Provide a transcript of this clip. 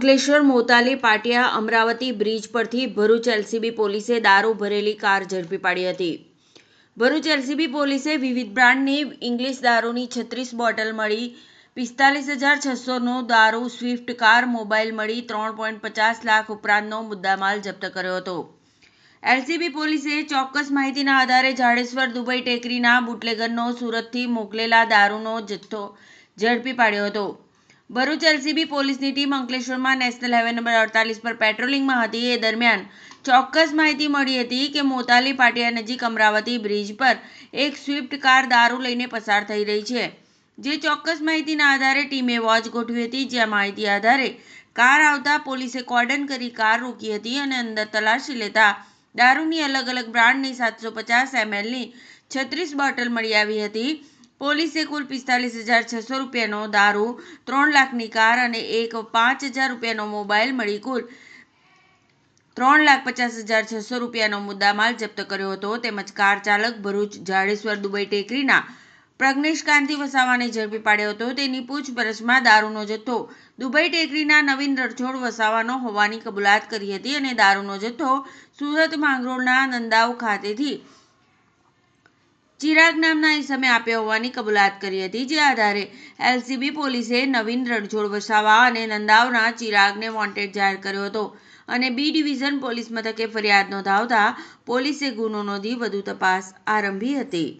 અંકલેશ્વર, મોતાલી, પાટિયા, Amravati bridge પરથી Bharuch LCB પોલીસે દારૂ ભરેલી કાર ઝડપી પાડી હતી. ભરૂચ એલસીબી પોલીસે વિવિધ બ્રાન્ડની ઇંગ્લિશ દારૂની છત્રીસ બોટલ મળી, પિસ્તાલીસ હજાર છસોનો દારૂ, સ્વિફ્ટ કાર, મોબાઈલ મળી, ત્રણ પોઈન્ટ પચાસ લાખ ઉપરાંતનો મુદ્દામાલ જપ્ત કર્યો હતો. એલસીબી પોલીસે ચોક્કસ માહિતીના આધારે જાડેશ્વર, દુબઈ ટેકરીના બુટલેગરનો સુરતથી મોકલેલા દારૂનો જથ્થો ઝડપી પાડ્યો હતો. ભરૂચ એલસીબી પોલીસની ટીમ અંકલેશ્વરમાં નેશનલ હાઈવે નંબર અડતાલીસ પર પેટ્રોલિંગમાં હતી. એ દરમિયાન ચોક્કસ માહિતી મળી હતી કે મોતાલી પાટિયા નજીક અમરાવતી બ્રિજ પર એક સ્વિફ્ટ કાર દારૂ લઈને પસાર થઈ રહી છે. જે ચોક્કસ માહિતીના આધારે ટીમે વોચ ગોઠવી હતી. જ્યાં માહિતી આધારે કાર આવતા પોલીસે કોર્ડન કરી કાર રોકી હતી અને અંદર તલાશી લેતા દારૂની અલગ અલગ બ્રાન્ડની સાતસો પચાસ એમએલની છત્રીસ બોટલ મળી આવી હતી. પોલીસે કુલ પિસ્તાલીસ હજાર છસો રૂપિયાનો દારૂ, ત્રણ લાખની કાર અને એક પાંચ હજાર રૂપિયાનો મોબાઈલ મળી કુલ ત્રણ લાખ પચાસ હજાર છસો રૂપિયાનો મુદ્દામાલ જપ્ત કર્યો હતો. તેમજ કાર ચાલક ભરૂચ જાડેશ્વર દુબઈ ટેકરીના પ્રજ્ઞેશ કાંતિ વસાવાને ઝડપી પાડ્યો હતો. તેની પૂછપરછમાં દારૂનો જથ્થો દુબઈ ટેકરીના નવીન રણછોડ વસાવાનો હોવાની કબૂલાત કરી હતી અને દારૂનો જથ્થો સુરત માંગરોળના નંદાવ ખાતેથી ચિરાગ નામના ઇસમે આપ્યો હોવાની કબૂલાત કરી હતી. જે આધારે એલસીબી પોલીસે નવીન રણછોડ વસાવા અને નંદાવના ચિરાગને વોન્ટેડ જાહેર કર્યો હતો અને બી ડિવિઝન પોલીસ મથકે ફરિયાદ નોંધાવતા પોલીસે ગુનો નોંધી વધુ તપાસ આરંભી હતી.